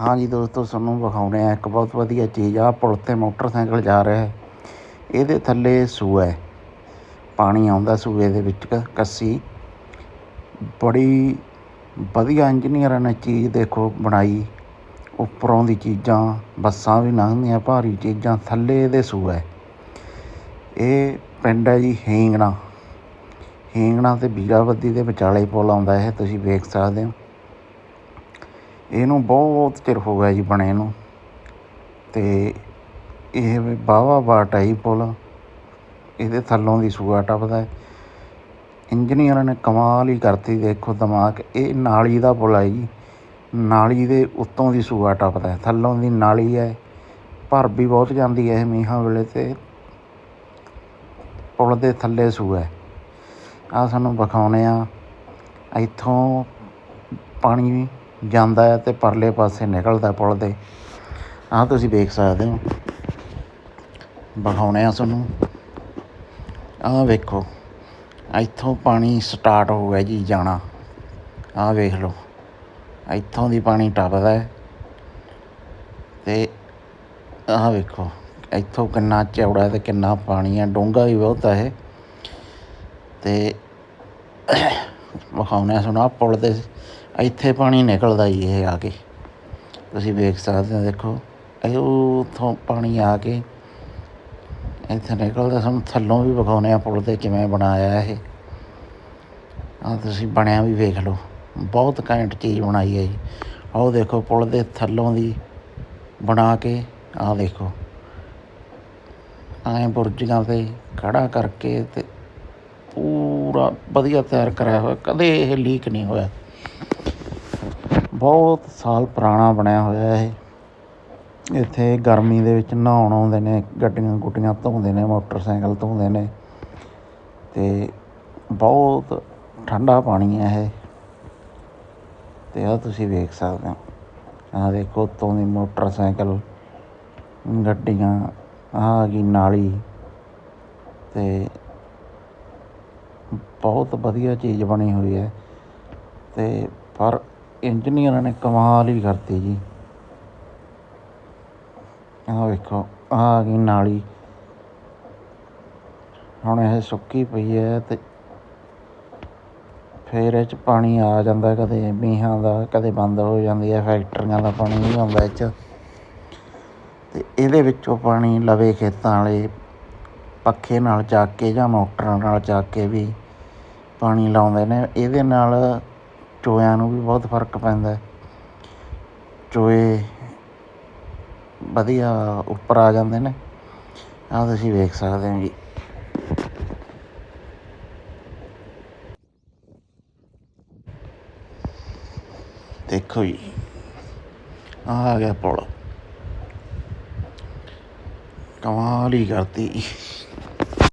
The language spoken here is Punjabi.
ਹਾਂਜੀ ਦੋਸਤੋ, ਤੁਹਾਨੂੰ ਵਿਖਾਉਣੇ ਆ ਇੱਕ ਬਹੁਤ ਵਧੀਆ ਚੀਜ਼ ਆ, ਪੁਲ ਤੇ ਮੋਟਰਸਾਈਕਲ ਜਾ ਰਿਹਾ ਹੈ। ਇਹਦੇ ਥੱਲੇ ਸੂਆ ਹੈ। ਪਾਣੀ ਆਉਂਦਾ ਸੂਏ ਦੇ ਵਿੱਚ ਕੱਸੀ। ਬੜੀ ਵਧੀਆ ਇੰਜੀਨੀਅਰਾਂ ਨੇ ਚੀਜ਼ ਦੇਖੋ ਬਣਾਈ। ਉੱਪਰੋਂ ਦੀ ਚੀਜ਼ਾਂ, ਬੱਸਾਂ ਵੀ ਲੰਘਦੀਆਂ, ਭਾਰੀ ਚੀਜ਼ਾਂ, ਥੱਲੇ ਇਹਦੇ ਸੂਆ ਹੈ। ਇਹ ਪਿੰਡ ਹੈ ਜੀ ਹੇਂਗਣਾ। ਹੇਂਗਣਾ ਤੇ ਵੀਰਾਵੱਦੀ ਦੇ ਵਿਚਾਲੇ ਪੁਲ ਆਉਂਦਾ ਹੈ, ਤੁਸੀਂ ਵੇਖ ਸਕਦੇ ਹੋ। ਇਹਨੂੰ ਬਹੁਤ ਚਿਰ ਹੋ ਗਿਆ ਜੀ ਬਣੇ ਨੂੰ। ਤੇ ਇਹ ਬਾਵਾ ਬਾਟ ਹੈ ਜੀ ਪੁਲ। ਇਹਦੇ ਥੱਲੋਂ ਦੀ ਸੂਆ ਟੱਪਦਾ ਹੈ। ਇੰਜੀਨੀਅਰਾਂ ਨੇ ਕਮਾਲ ਹੀ ਕਰਤੀ, ਦੇਖੋ ਦਿਮਾਗ। ਇਹ ਨਾਲੀ ਦਾ ਪੁਲ ਹੈ ਜੀ। ਨਾਲੀ ਦੇ ਉੱਤੋਂ ਦੀ ਸੂਆ ਟੱਪਦਾ ਥੱਲੋਂ ਦੀ ਨਾਲੀ ਹੈ। ਭਰ ਵੀ ਬਹੁਤ ਜਾਂਦੀ ਹੈ ਇਹ ਮੀਂਹਾਂ ਵੇਲੇ ਤੇ। ਪੁਲ ਦੇ ਥੱਲੇ ਸੂਆ ਆ ਸਾਨੂੰ ਵਿਖਾਉਣੇ ਆ। ਇੱਥੋਂ ਪਾਣੀ ਜਾਂਦਾ ਹੈ ਤੇ ਪਰਲੇ ਪਾਸੇ ਨਿਕਲਦਾ ਪੁਲ ਦੇ। ਆਹ ਤੁਸੀਂ ਵੇਖ ਸਕਦੇ ਹੋ। ਵਿਖਾਉਣੇ ਆ ਤੁਹਾਨੂੰ। ਆਹ ਵੇਖੋ। ਇੱਥੋਂ ਪਾਣੀ ਸਟਾਰਟ ਹੋ ਗਿਆ ਜੀ ਜਾਣਾ। ਆਹ ਵੇਖ ਲਓ। ਇੱਥੋਂ ਦੀ ਪਾਣੀ ਟੱਪਦਾ ਹੈ। ਤੇ ਆਹ ਵੇਖੋ। ਇੱਥੋਂ ਕਿੰਨਾ ਚੌੜਾ ਤੇ ਕਿੰਨਾ ਪਾਣੀ ਹੈ ਡੂੰਘਾ ਵੀ ਬਹੁਤ ਹੈ ਇਹ। ਤੇ ਵਿਖਾਉਣਾ ਸੁਣਾ ਪੁਲ ਦੇ ਇੱਥੇ ਪਾਣੀ ਨਿਕਲਦਾ ਜੀ ਇਹ ਆ ਕੇ। ਤੁਸੀਂ ਵੇਖ ਸਕਦੇ ਹੋ, ਦੇਖੋ, ਇਹ ਉੱਥੋਂ ਪਾਣੀ ਆ ਕੇ ਇੱਥੇ ਨਿਕਲਦਾ। ਸਾਨੂੰ ਥੱਲੋਂ ਵੀ ਵਿਖਾਉਣੇ ਆ ਪੁਲ ਤੇ ਕਿਵੇਂ ਬਣਾਇਆ ਇਹ। ਆ ਤੁਸੀਂ ਬਣਿਆ ਵੀ ਵੇਖ ਲਓ, ਬਹੁਤ ਘੈਂਟ ਚੀਜ਼ ਬਣਾਈ ਹੈ ਜੀ। ਆਹ ਦੇਖੋ, ਪੁਲ ਦੇ ਥੱਲੋਂ ਦੀ ਬਣਾ ਕੇ, ਆਹ ਦੇਖੋ। ਐਂ ਬੁਰਜੀਆਂ ਤੇ ਖੜਾ ਕਰਕੇ ਤੇ ਪੂਰਾ ਵਧੀਆ ਤਿਆਰ ਕਰਿਆ ਹੋਇਆ, ਕਦੇ ਇਹ ਲੀਕ ਨਹੀਂ ਹੋਇਆ। ਬਹੁਤ ਸਾਲ ਪੁਰਾਣਾ ਬਣਿਆ ਹੋਇਆ ਇਹ। ਇੱਥੇ ਗਰਮੀ ਦੇ ਵਿੱਚ ਨਹਾਉਣ ਆਉਂਦੇ ਨੇ, ਗੱਡੀਆਂ ਗੁੱਡੀਆਂ ਧੋਂਦੇ ਨੇ, ਮੋਟਰਸਾਈਕਲ ਧੋਂਦੇ ਨੇ ਤੇ ਬਹੁਤ ਠੰਡਾ ਪਾਣੀ ਹੈ ਇਹ। ਤੇ ਆ ਤੁਸੀਂ ਵੇਖ ਸਕਦੇ ਹੋ। ਆ ਦੇਖੋ ਉੱਤੋਂ ਦੀ ਮੋਟਰਸਾਈਕਲ, ਗੱਡੀਆਂ ਆ ਗਈ ਨਾਲੀ ਤੇ ਬਹੁਤ ਵਧੀਆ ਚੀਜ਼ ਬਣੀ ਹੋਈ ਹੈ। ਤੇ ਪਰ ਇੰਜੀਨੀਅਰਾਂ ਨੇ ਕਮਾਲ ਹੀ ਕਰਤੀ ਜੀ। ਆਹ ਵੇਖੋ ਆ ਗਈ ਨਾਲੀ। ਹੁਣ ਇਹ ਸੁੱਕੀ ਪਈ ਹੈ ਤੇ ਫਿਰ ਇਹ ਚ ਪਾਣੀ ਆ ਜਾਂਦਾ, ਕਦੇ ਮੀਂਹਾਂ ਦਾ, ਕਦੇ ਬੰਦ ਹੋ ਜਾਂਦੀ ਹੈ, ਫੈਕਟਰੀਆਂ ਦਾ ਪਾਣੀ ਵੀ ਆਉਂਦਾ ਇਹ ਚ। ਤੇ ਇਹਦੇ ਵਿੱਚੋਂ ਪਾਣੀ ਲਵੇ ਖੇਤਾਂ ਵਾਲੇ, ਪੱਖੇ ਨਾਲ ਚੱਕ ਕੇ ਜਾਂ ਮੋਟਰਾਂ ਨਾਲ ਚੱਕ ਕੇ ਵੀ ਪਾਣੀ ਲਾਉਂਦੇ ਨੇ। ਇਹਦੇ ਨਾਲ ਚੋਇਆਂ ਨੂੰ ਵੀ ਬਹੁਤ ਫ਼ਰਕ ਪੈਂਦਾ ਹੈ। ਚੋਏ ਵਧੀਆ ਉੱਪਰ ਆ ਜਾਂਦੇ ਨੇ। ਆਹ ਤੁਸੀਂ ਵੇਖ ਸਕਦੇ ਹੋ ਜੀ। ਦੇਖੋ ਜੀ, ਆਹ ਆ ਗਿਆ ਪੁਲ। ਕਮਾਲ ਹੀ ਕਰਤੀ।